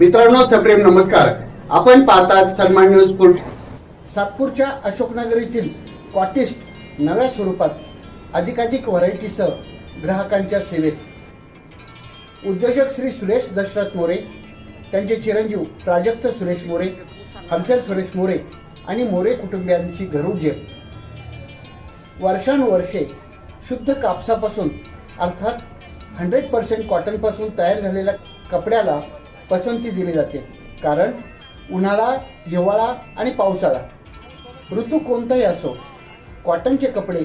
मित्रांनो सप्रेम नमस्कार. आपण पाहतात सन्मान न्यूज फुल सातपूरच्या अशोकनगर येथील कॉटिस्ट नव्या स्वरूपात अधिकाधिक व्हरायटीसह ग्राहकांच्या सेवेत. उद्योजक श्री सुरेश दशरथ मोरे त्यांचे चिरंजीव प्राजक्त सुरेश मोरे हर्षल सुरेश मोरे आणि मोरे कुटुंबियांची घरोजेर वर्षानुवर्षे शुद्ध कापसापासून अर्थात हंड्रेड पर्सेंट कॉटनपासून तयार झालेल्या कपड्याला पसंती दिली जाते. कारण उन्हाळा हिवाळा आणि पावसाळा ऋतू कोणताही असो कॉटनचे कपडे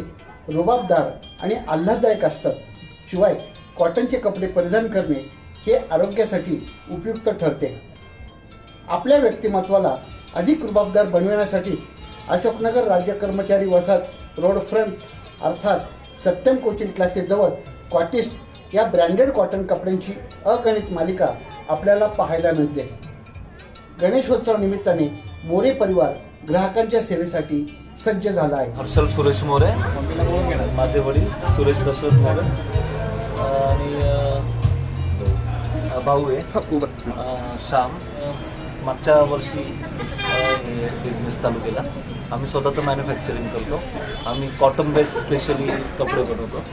रुबाबदार आणि आल्हाददायक असतात. शिवाय कॉटनचे कपडे परिधान करणे हे आरोग्यासाठी उपयुक्त ठरते. आपल्या व्यक्तिमत्वाला अधिक रुबाबदार बनविण्यासाठी अशोकनगर राज्य कर्मचारी वसाहत रोड फ्रंट अर्थात सत्यम कोचिंग क्लासेसजवळ कॉटिस्ट या ब्रँडेड कॉटन कपड्यांची अगणित मालिका आपल्याला पाहायला मिळते. गणेशोत्सव निमित्ताने मोरे परिवार ग्राहकांच्या सेवेसाठी सज्ज झाला आहे. हर्षल सुरेश मोरे माझे वडील सुरेश दशरथ मोरे आणि भाऊ आहे श्याम. मागच्या वर्षी बिझनेस चालू केला. आम्ही स्वतःचं मॅन्युफॅक्चरिंग करतो. आम्ही कॉटन बेस स्पेशली कपडे बनवतो.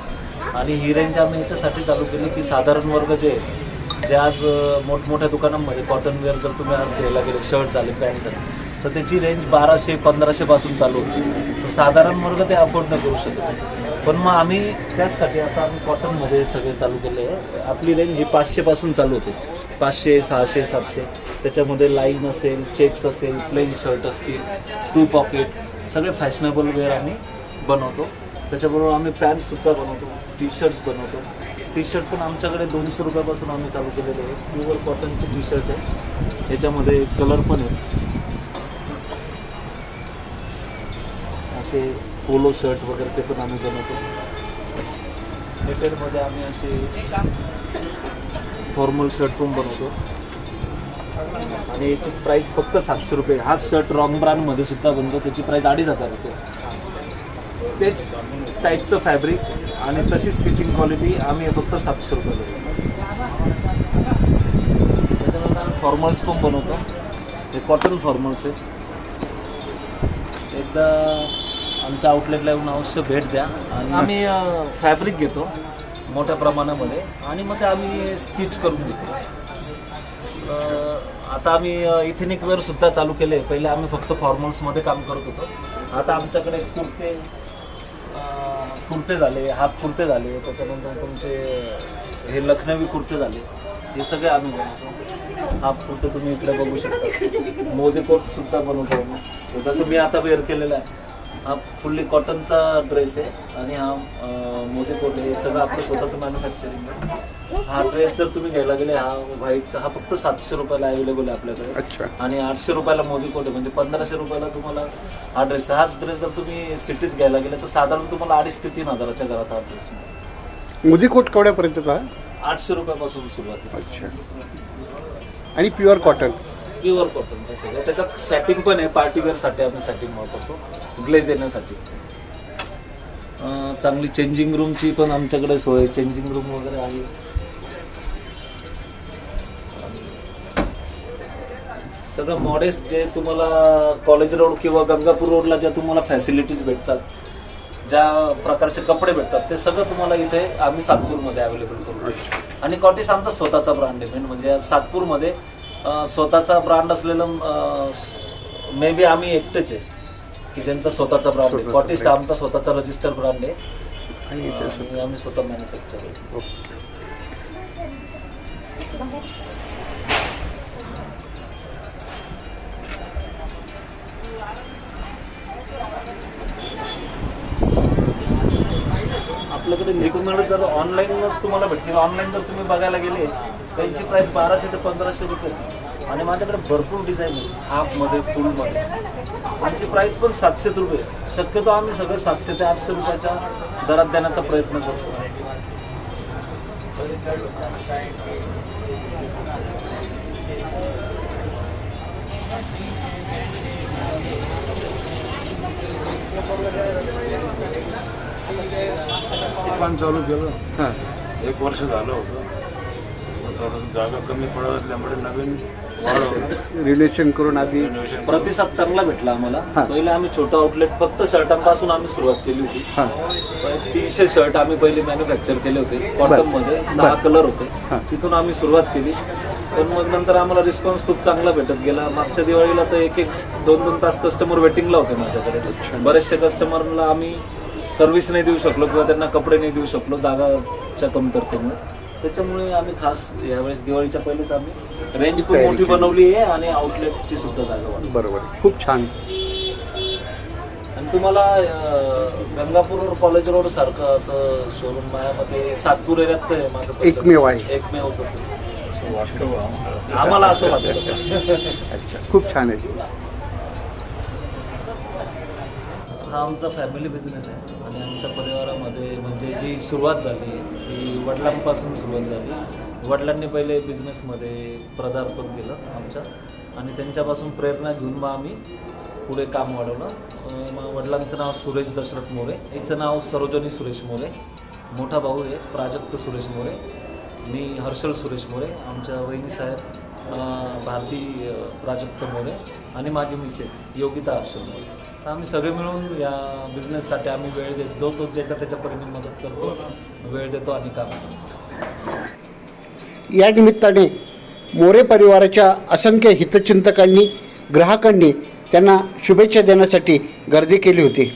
आणि ही रेंज आम्ही याच्यासाठी चालू केली की साधारण वर्ग जे जे आज मोठमोठ्या दुकानांमध्ये कॉटन वेअर जर तुम्ही आज घ्यायला गेले शर्ट झाले पॅन्ट झाले तर त्याची रेंज बाराशे पंधराशेपासून चालू होती. तर साधारण वर्ग ते अफोर्ड न करू शकत. पण मग आम्ही त्याचसाठी आता आम्ही कॉटनमध्ये सगळे चालू केले. आहे आपली रेंज ही पाचशेपासून चालू होते. पाचशे सहाशे सातशे. त्याच्यामध्ये लाईन असेल चेक्स असेल प्लेन शर्ट असतील टू पॉकेट सगळे फॅशनेबल वेअर आम्ही बनवतो. त्याच्याबरोबर आम्ही पॅन्टसुद्धा बनवतो टी शर्ट्स बनवतो. टी शर्ट पण आमच्याकडे दोनशे रुपयापासून आम्ही चालू केलेले आहे प्युअर कॉटनचे टी शर्ट आहे. याच्यामध्ये कलर पण आहे असे पोलो शर्ट वगैरे ते पण आम्ही बनवतो. रिटेलमध्ये आम्ही असे फॉर्मल शर्ट पण बनवतो. आणि याची प्राईस फक्त सातशे रुपये. हा शर्ट रॉंग ब्रँडमध्ये सुद्धा बनतो. त्याची प्राईस अडीच हजार रुपये. तेच टाईपचं फॅब्रिक आणि तशी स्टिचिंग क्वालिटी आम्ही फक्त सातशे रुपये देतो. त्याच्यानंतर फॉर्मल्स पण बनवतो. हे कॉटन फॉर्मल्स आहेत. एकदा आमच्या आउटलेटला येऊन अवश्य भेट द्या. आणि आम्ही फॅब्रिक घेतो मोठ्या प्रमाणामध्ये. आणि मग ते आम्ही स्टिच करून देतो आता आम्ही इथेनिक वेअरसुद्धा चालू केले. पहिले आम्ही फक्त फॉर्मल्समध्ये काम करत होतो. आता आमच्याकडे कुर्ते कुर्ते झाले हात कुर्ते झाले त्याच्यानंतर तुमचे हे लखनवी कुर्ते झाले हे सगळे आम्ही बनवतो हाफ कुर्ते तुम्ही इकडे बघू शकता. मोदी कोट सुद्धा बनवतो जसं मी आता वेअर केलेला आहे. हा फुल्ली कॉटनचा ड्रेस आहे आणि हा मोदी कोट आहे. हे सगळं आपलं स्वतःचं मॅन्युफॅक्चरिंग आहे. हा ड्रेस जर तुम्ही घ्यायला गेले हा व्हाईट हा फक्त सातशे रुपयाला अवेलेबल आहे आपल्याकडे. अच्छा. आणि आठशे रुपयाला मोदी कोट आहे म्हणजे पंधराशे रुपयाला तुम्हाला हा ड्रेस हाच ड्रेस जर तुम्ही सिटीत घ्यायला गेले तर साधारण तुम्हाला अडीच ते तीन हजाराच्या घरात हा ड्रेस मिळेल मोदी कोट केवढ्यापर्यंतचा आठशे रुपयापासून सुरुवात आहे. अच्छा. आणि प्युअर कॉटन प्युअर सगळं. त्याच्यात सॅटिंग पण आहे. पार्टी वेअरसाठी आम्ही सॅटिंग वापरतो. ग्लेज येण्यासाठी. चांगली चेंजिंग रूमची पण आमच्याकडे सोय. चेंजिंग रूम वगैरे आहे. सगळं मॉडेल्स जे तुम्हाला कॉलेज रोड किंवा गंगापूर रोडला ज्या तुम्हाला फॅसिलिटीज भेटतात ज्या प्रकारचे कपडे भेटतात ते सगळं तुम्हाला इथे आम्ही सातपूरमध्ये अवेलेबल करू. आणि कॉटीस आमचा स्वतःचा ब्रँड आहे. मेन म्हणजे सातपूरमध्ये स्वतःचा ब्रँड असलेलं मे बी आम्ही एकटेच आहे. की ज्यांचा स्वतःचा ब्रँड आहे. कॉटिस्ट. आमचा स्वतःचा रजिस्टर ब्रँड आहे. आणि आम्ही स्वतः मॅन्युफॅक्चर. आपल्याकडे रेग्युलर जर ऑनलाईनच तुम्हाला भेटतील. ऑनलाईन जर तुम्ही बघायला गेले त्यांची प्राइस बाराशे ते पंधराशे रुपये. आणि माझ्याकडे भरपूर डिझाईन आहे हाफमध्ये फुलमध्ये त्यांची प्राइस पण सातशेच रुपये. शक्यतो आम्ही सगळे सातशे ते आठशे रुपयाच्या दरात देण्याचा प्रयत्न करतो. दुकान चालू केलं. हां. एक वर्ष झालं होतं. थोडं जागा कमी पडत असल्यामुळे नवीन रिलेशन करून आधी प्रतिसाद चांगला भेटला आम्हाला. हा. पहिले आम्ही छोटं आउटलेट फक्त शर्टांपासून आम्ही सुरुवात केली होती. हां. पण तीनशे शर्ट आम्ही पहिले मॅन्युफॅक्चर केले होते. कॉटनमध्ये सहा कलर होते. तिथून आम्ही सुरुवात केली. पण मग नंतर आम्हाला रिस्पॉन्स खूप चांगला भेटत गेला. मागच्या दिवाळीला तर एक एक दोन दोन तास कस्टमर वेटिंगला होते माझ्याकडे. बरेचसे कस्टमरला आम्ही सर्व्हिस नाही देऊ शकलो किंवा त्यांना कपडे नाही देऊ शकलो जागाच्या कमतरतेमुळे. त्याच्यामुळे आम्ही खास यावेळेस दिवाळीच्या पहिलेच आम्ही रेंज खूप मोठी बनवली आहे आणि आउटलेटची सुद्धा जागा बरोबर. खूप छान. आणि तुम्हाला गंगापूर रोड कॉलेज रोड सारखं असं शोरूम माझ्यामध्ये सातपूर एरियात तर आहे माझं पहिलं. एकमेव आहे. एकमेव तसं असं वाटतं बा आम्हाला. आम्हाला असं वाटतं. अच्छा. खूप छान आहे. हा आमचा फॅमिली बिझनेस आहे. आणि आमच्या परिवारामध्ये म्हणजे जी सुरुवात झाली ती वडिलांपासून सुरुवात झाली. वडिलांनी पहिले बिझनेसमध्ये पदार्पण केलं आमच्या. आणि त्यांच्यापासून प्रेरणा घेऊन मग आम्ही पुढे काम वाढवलं. मग वडिलांचं नाव सुरेश दशरथ मोरे हिचं नाव सरोजनी सुरेश मोरे मोठा भाऊ आहे प्राजक्त सुरेश मोरे मी हर्षल सुरेश मोरे आमच्या वहिनी साहेब भारती अं, प्राजक्त मोरे आणि माझी मिसेस योगिता मोरे तर आम्ही सगळे मिळून या बिझनेससाठी आम्ही वेळ देतो जो तो ज्याच्या त्याच्या परीने मदत करतो वेळ देतो आणि काम करतो. या निमित्ताने मोरे परिवाराच्या असंख्य हितचिंतकांनी ग्राहकांनी त्यांना शुभेच्छा देण्यासाठी गर्दी केली होती.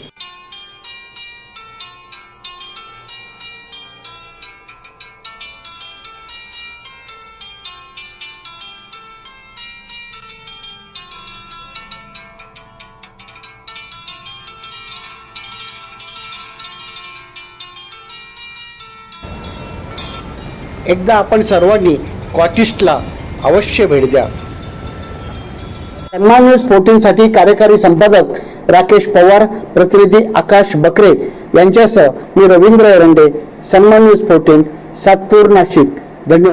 एकदा आपण सर्वांनी क्वाटिस्टला अवश्य भेट द्या. सन्मान न्यूज फोर्टीनसाठी कार्यकारी संपादक राकेश पवार प्रतिनिधी आकाश बकरे यांच्यासह मी रवींद्र एरंडे सन्मान न्यूज फोर्टीन सातपूर नाशिक. धन्यवाद.